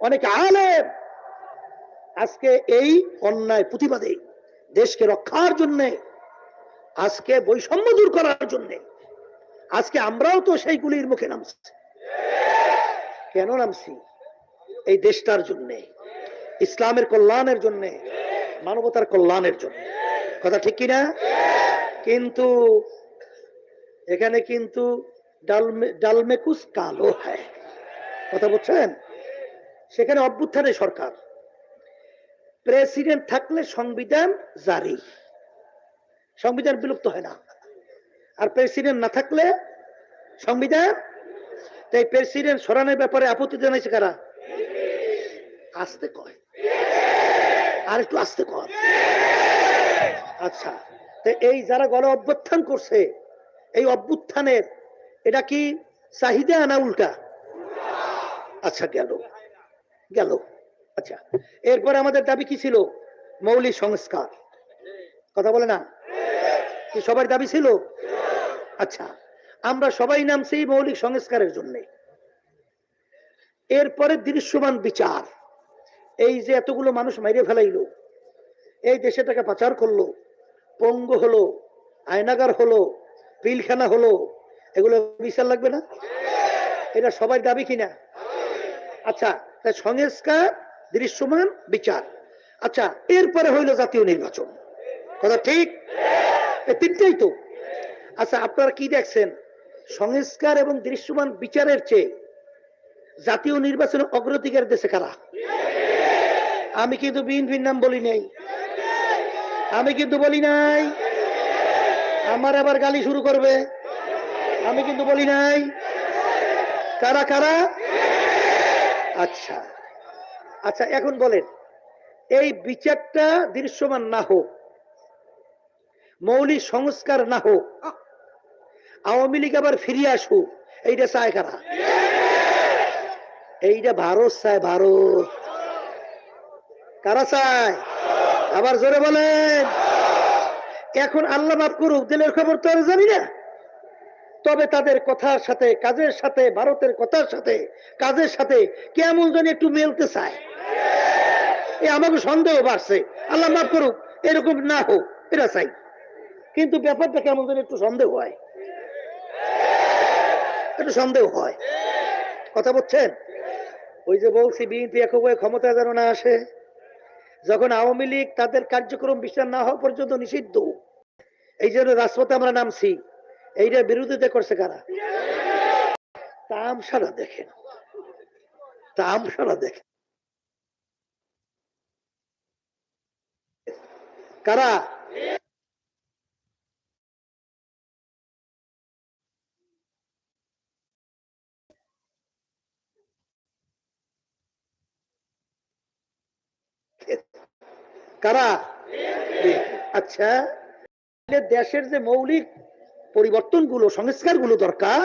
অনেক আলেম আজকে এই অন্যায় প্রতিবাদে দেশকে রক্ষার জন্যে, আজকে বৈষম্য দূর করার জন্যে, আজকে আমরাও তো সেইগুলির মুখে নামছি। কেন নামছি? এই দেশটার জন্যে, ইসলামের কল্যাণের জন্যে, মানবতার কল্যাণের জন্য। কথা ঠিক কিনা? কিন্তু এখানে কিন্তু ডালমে ডালমেকুস কালো হ্যায় কথা বলছেন? সেখানে অভ্যুত্থানে সরকার। প্রেসিডেন্ট থাকলে সংবিধান জারি। সংবিধান বিলুপ্ত হয় না। আর প্রেসিডেন্ট না থাকলে সংবিধান তাই প্রেসিডেন্ট সরানোর ব্যাপারে আপত্তি জানাইছে কারা? আসতে কয়। আর একটু আসতে কয় আচ্ছা তো এই যারা গণ অভ্যুত্থান করছে, এই অভ্যুত্থানের এটা কি চাহিদা না উল্টা? আচ্ছা গেল। গেল। আচ্ছা এরপরে আমাদের দাবি কি ছিল? মৌলিক সংস্কার। কথা বলে না? কি সবার দাবি ছিল? আচ্ছা আমরা সবাই নামছি মৌলিক সংস্কারের জন্য। এরপরে দৃশ্যমান বিচার। এই যে এতগুলো মানুষ মাইরে ফেলাইলো, এই দেশে টাকা পাচার করল, পঙ্গ হলো, আয়নাগার হলো, পিলখানা হলো, এগুলো বিচার লাগবে না? এটা সবাই দাবি কিনা? আচ্ছা তাই সংস্কার, দৃশ্যমান, বিচার। আচ্ছা এরপরে হইল জাতীয় নির্বাচন। কথা ঠিক? তিনটাই তো। আচ্ছা আপনারা কি দেখছেন? সংস্কার এবং দৃশ্যমান বিচারের চেয়ে জাতীয় নির্বাচনের অগ্রাধিকার দেশে কারা? আমি কিন্তু বিএনপির নাম বলি নাই। আমি কিন্তু বলি নাই। আমার আবার গালি শুরু করবে। আমি কিন্তু বলি নাই। কারা কারা? আচ্ছা। আচ্ছা এখন বলেন, এই বিচারটা দৃশ্যমান না হোক, মৌলিক সংস্কার না হোক, আওয়ামী লীগ আবার ফিরিয়ে আসুক, এইটা চায় কারা? এইটা ভারত চায়, ভারত। কারা চায়? আবার জোরে বলেন। এখন আল্লাহ মাফ করুক, দিলের খবর তো আর জানি না। তবে তাদের কথার সাথে, কাজের সাথে, ভারতের কথার সাথে, কাজের সাথে কেমন যেন একটু মেলতে চায়। এ আমাকে সন্দেহ বাড়ছে। আল্লাহ মাফ করুক, এরকম না হোক এটা চাই। কিন্তু ব্যাপারটা কেমন যেন একটু সন্দেহ হয়। একটু সন্দেহ হয়। কথা বলছেন? ওই যে বলছি, বিএনপি একবারে ক্ষমতা যেন না আসে। যখন আওয়ামী লীগ তাদের কার্যক্রম বিচার না হওয়া পর্যন্ত নিষিদ্ধ। এই জন্য রাজপথে আমরা নামছি। এইটার বিরোধিতা করছে কারা? তামসারা দেখেন। তামসারা দেখেন। কারা? কারা? আচ্ছা দেশের যে মৌলিক পরিবর্তনগুলো, সংস্কারগুলো দরকার।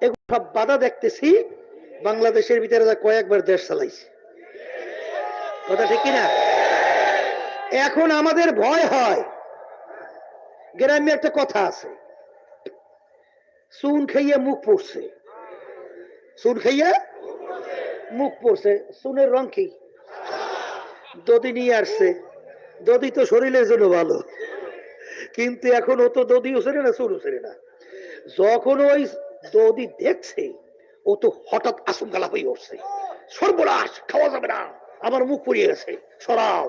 এগুলো সব বাধা দেখতেছি। বাংলাদেশের ভিতরে কয়েকবার দেশ চালাইছে। কথা ঠিক কিনা? এখন আমাদের ভয় হয়। গ্রামে একটা কথা আছে। চুন খাইয়ে মুখ পড়ছে। চুন খাইয়ে মুখ পড়ছে। চুনের রং কি? দদি নিয়ে আসছে। দদি তো শরীরের জন্য ভালো। কিন্তু এখন ও তো দদিও ছেড়ে না চুরও ছেড়ে না। যখন ওই দদি দেখছে, ও তো হঠাৎ আশঙ্কা লাভ হয়ে উঠছে। সর্বনাশ, খাওয়া যাবে না, আমার মুখ পুড়িয়ে গেছে, সরাও।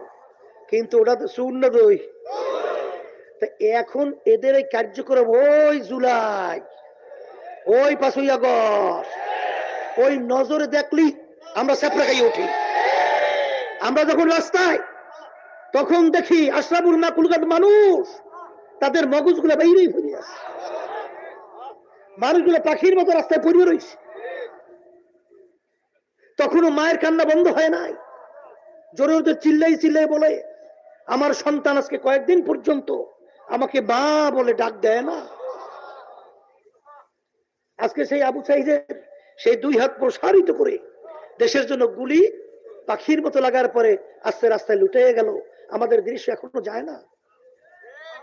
কিন্তু ওটা তো না দই। তা এখন এদের এই কার্যক্রম ওই জুলাই, ওই পাঁচই আগস্ট, ওই নজরে দেখলি আমরা সেপরা খাই উঠি। আমরা যখন রাস্তায়, তখন দেখি আশরাফুল কুলকাত মানুষ। তাদের মগজগুলো বাইরেই ফিরে আসে মানুষগুলো পাখির মতো রাস্তায় পড়ে রয়েছে। তখনও মায়ের কান্না বন্ধ হয় নাই। জোরে ওদের চিল্লাই চিল্লাই বলে, আমার সন্তান আজকে কয়েকদিন পর্যন্ত আমাকে বা বলে ডাক দেয় না। আজকে সেই আবু সাইদের সেই দুই হাত প্রসারিত করে দেশের জন্য গুলি পাখির মতো লাগার পরে আস্তে রাস্তায় লুটে গেল। আমাদের দৃশ্য এখনও যায় না।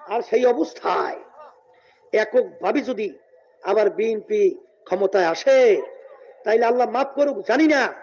আর সেই অবস্থায় এককভাবে যদি আবার বিএনপি ক্ষমতায় আসে, তাইলে আল্লাহ মাফ করুক, জানি না।